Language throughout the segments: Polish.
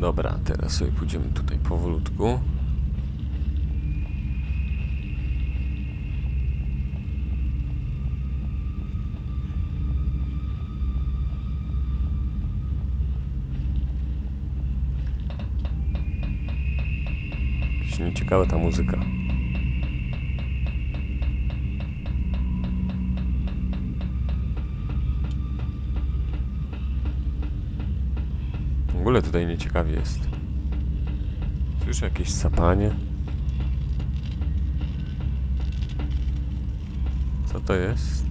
Dobra, teraz sobie pójdziemy tutaj powolutku. Nieciekawa ta muzyka. W ogóle tutaj nieciekawie jest. Słyszę jakieś sapanie. Co to jest?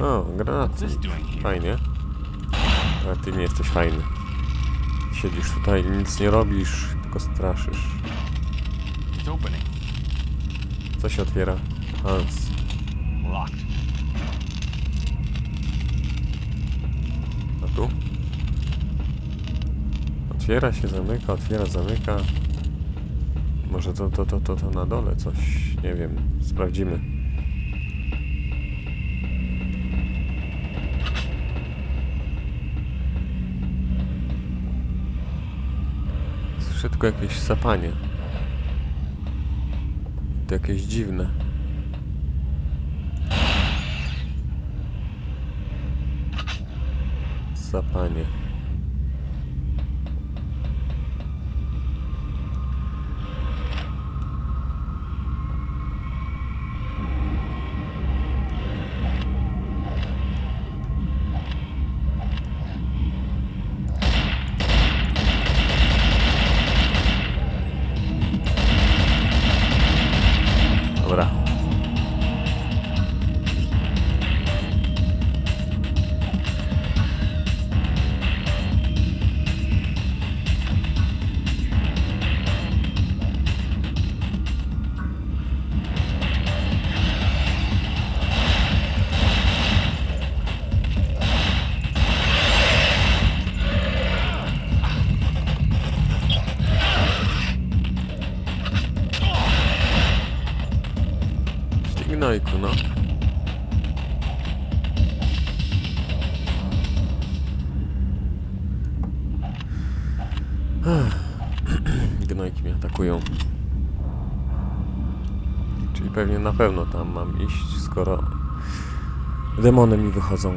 O, granat. Fajnie. Ale ty nie jesteś fajny. Siedzisz tutaj i nic nie robisz, tylko straszysz. Co się otwiera? Hans. Locked. A Otwiera się, zamyka, otwiera, zamyka. Może to, to, to, to, to na dole coś, nie wiem, sprawdzimy. Słyszę tylko jakieś sapanie. To jakieś dziwne. Sapanie. Atakują. Czyli pewnie na pewno tam mam iść, skoro demony mi wychodzą.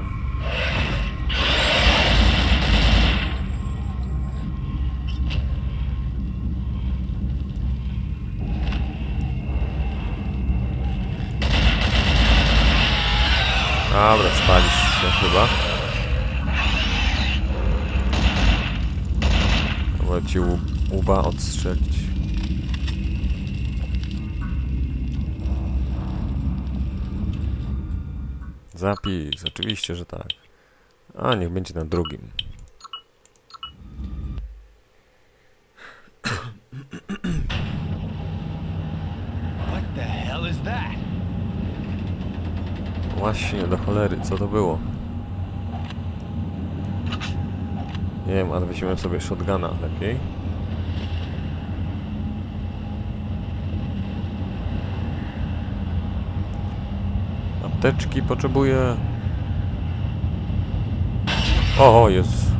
Dobra, spalisz się chyba. Chyba ci łba odstrzelić. Zapis, oczywiście, że tak. A, niech będzie na drugim. Właśnie, do cholery, co to było? Nie wiem, ale weźmiemy sobie shotguna lepiej. Apteczki potrzebuję. O, jest.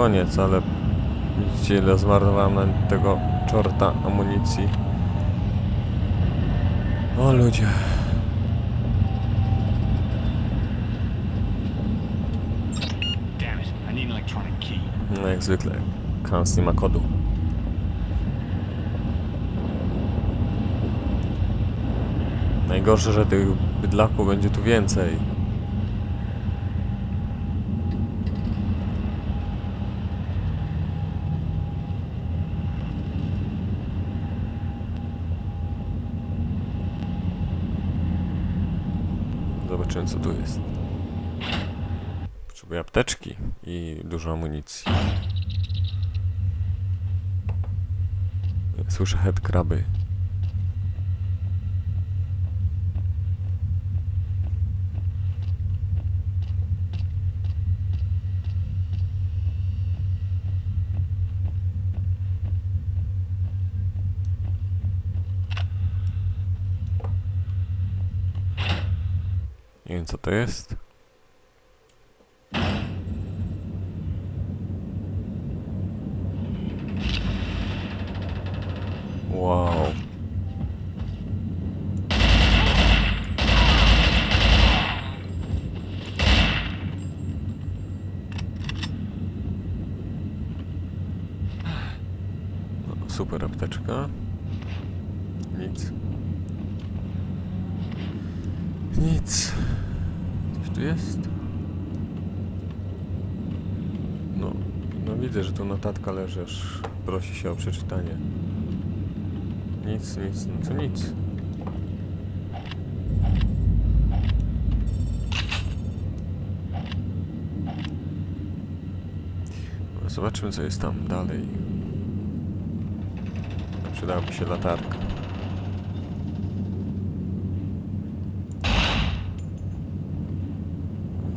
Koniec, ale widzicie ile zmarnowałem na tego czorta amunicji. O ludzie. No jak zwykle. Kans nie ma kodu. Najgorsze, że tych bydlaków będzie tu więcej. Co tu jest. Potrzebuję apteczki i dużo amunicji. Słyszę headcraby. Nie wiem co to jest. Wow. No, super apteczka. Nic. Nic. Tu jest? No, no widzę, że tu notatka leży, aż prosi się o przeczytanie. Nic, nic, no nic. Zobaczymy, co jest tam dalej. Przydałaby się latarka.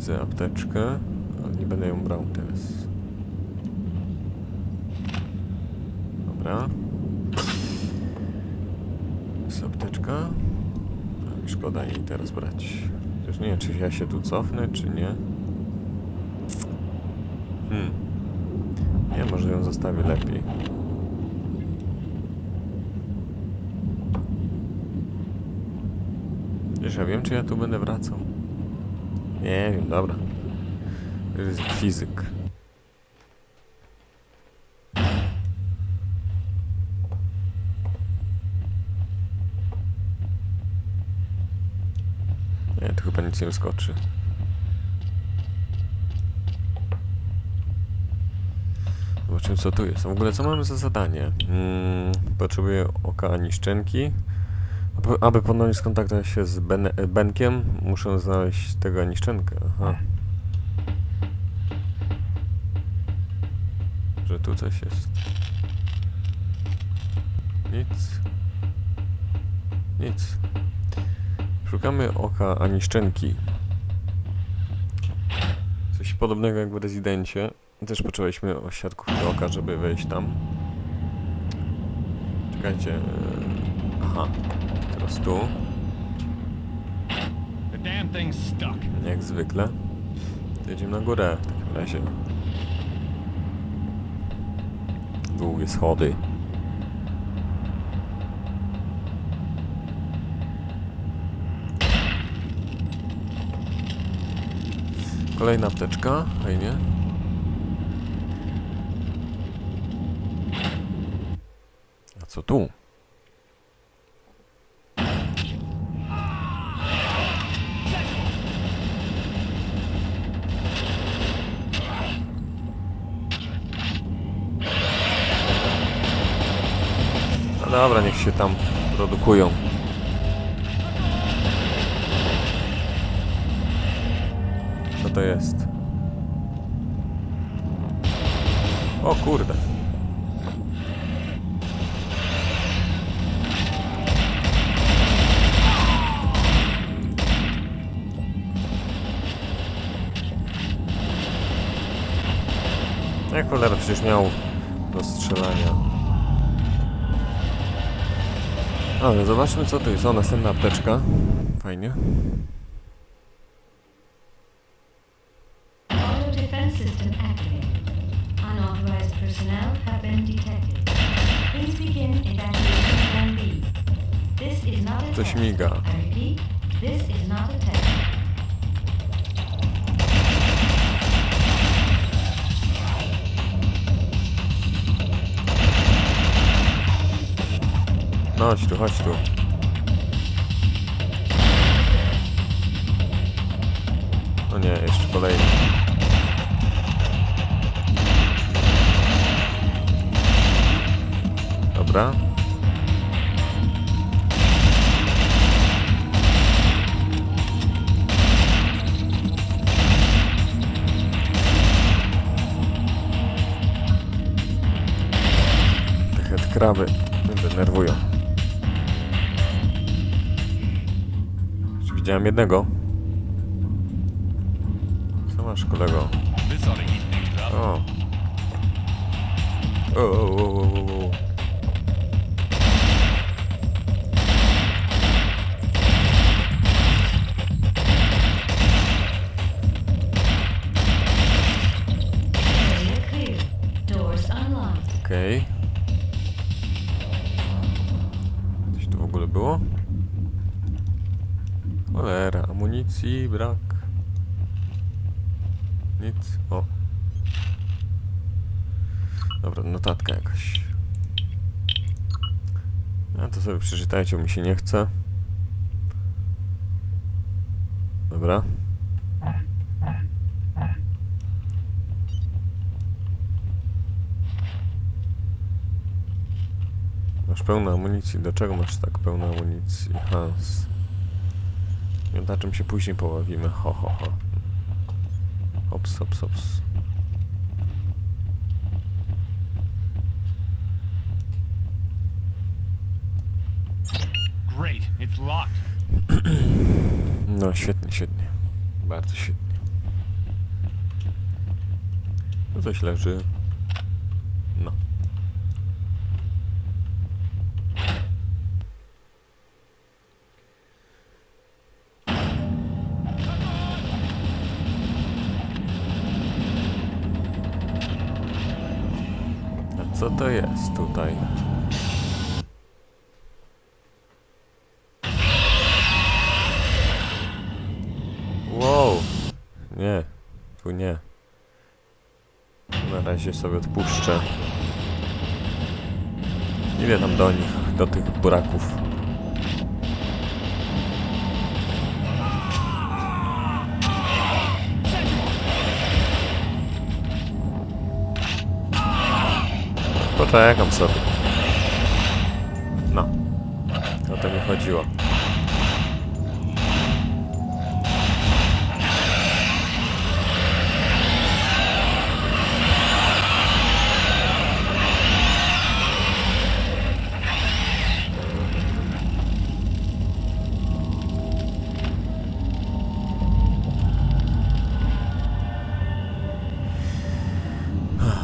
Widzę apteczkę, ale nie będę ją brał teraz. Dobra. Jest apteczka. Mi szkoda jej teraz brać. Też nie wiem, czy ja się tu cofnę, czy nie. Hmm. Nie, może ją zostawię lepiej. Wiesz, ja wiem, czy ja tu będę wracał. Nie wiem, dobra. Fizyk. Nie, tu chyba nic nie wyskoczy. Zobaczymy co tu jest. W ogóle co mamy za zadanie? Mm, potrzebuję oka niszczenki. Aby- ponownie skontaktować się z ben Benkiem, muszę znaleźć tego niszczenkę. Aha. Że tu coś jest. Nic. Nic. Szukamy oka aniszczenki. Coś podobnego jak w rezydencie. Też potrzebowaliśmy siatkówki oka, żeby wejść tam. Czekajcie. e, Aha. Teraz tu. Jak zwykle. Jedziemy na górę w takim razie. Długie schody. Kolejna apteczka, fajnie. A co tu? Dobra, niech się tam produkują. Co to jest? O kurde. Jak cholera przecież miał do strzelania. Ale zobaczmy co tu jest. O, następna apteczka. Fajnie. Auto defense Chodź tu, chodź tu. No nie, jeszcze kolejny. Dobra. Te headcraby mnie denerwują. Widziałem jednego. Co masz kolego? O. O, o, o, o, o, o. Area clear. Doors unlocked. Okej. Coś tu w ogóle było? Cholera, amunicji brak. Nic. O. Dobra, notatka jakaś. A to sobie przeczytajcie, bo mi się nie chce. Dobra. Masz pełno amunicji. Do czego masz tak pełno amunicji? Hans. Miotaczem się później pobawimy. Ho, ho, ho. Hops, hops, hops. Great, it's locked. No, świetnie, świetnie. Bardzo świetnie. Tu coś leży. No. To jest tutaj? Wow. Nie, tu nie. Na razie sobie odpuszczę. Idę tam do nich, do tych buraków. Poczekam sobie. No. O to mi chodziło.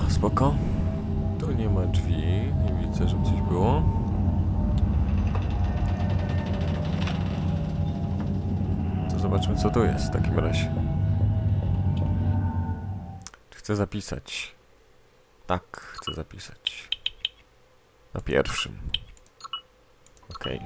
Spoko. Drzwi. Nie widzę, żeby coś było. To zobaczmy, co tu jest w takim razie. Chcę zapisać? Tak, chcę zapisać. Na pierwszym. Okej.